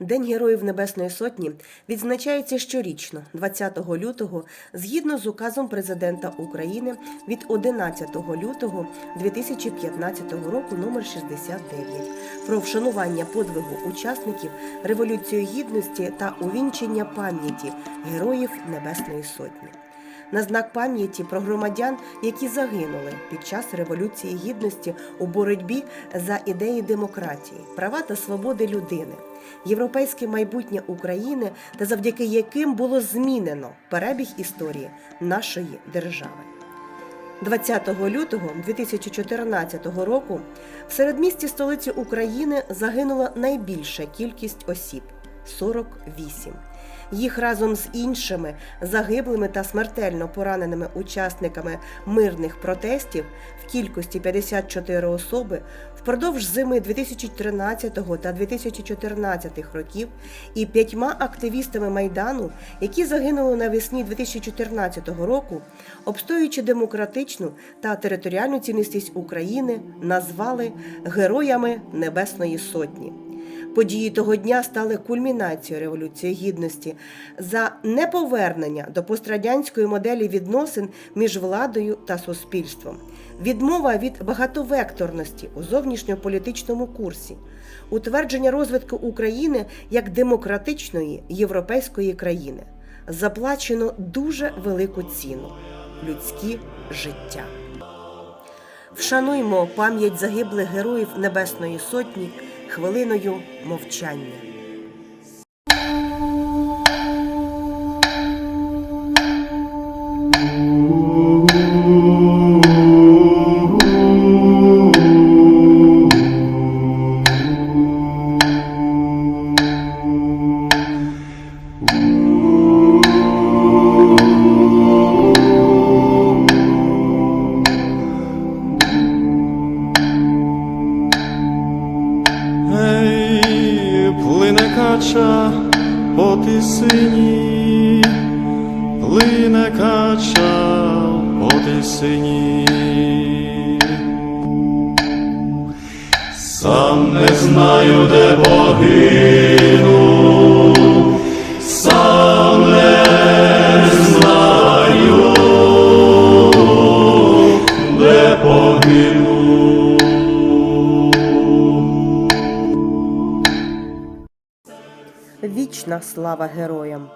День Героїв Небесної Сотні відзначається щорічно, 20 лютого, згідно з указом президента України від 11 лютого 2015 року номер 69 про вшанування подвигу учасників Революції Гідності та увінчення пам'яті Героїв Небесної Сотні. На знак пам'яті про громадян, які загинули під час Революції Гідності у боротьбі за ідеї демократії, права та свободи людини, європейське майбутнє України та завдяки яким було змінено перебіг історії нашої держави. 20 лютого 2014 року в середмісті столиці України загинула найбільша кількість осіб 48. Їх разом з іншими загиблими та смертельно пораненими учасниками мирних протестів в кількості 54 особи впродовж зими 2013 та 2014 років і п'ятьма активістами майдану, які загинули навесні 2014 року, обстоюючи демократичну та територіальну цілісність України, назвали героями Небесної Сотні. Події того дня стали кульмінацією Революції Гідності за неповернення до пострадянської моделі відносин між владою та суспільством, відмова від багатовекторності у зовнішньополітичному курсі, утвердження розвитку України як демократичної європейської країни. Заплачено дуже велику ціну людські життя. Вшануймо пам'ять загиблих героїв Небесної Сотні хвилиною мовчання. Плине кача по тисині, плине кача по тисині. Сам не знаю, де погину, сам не знаю, де погину. Вічна слава героям!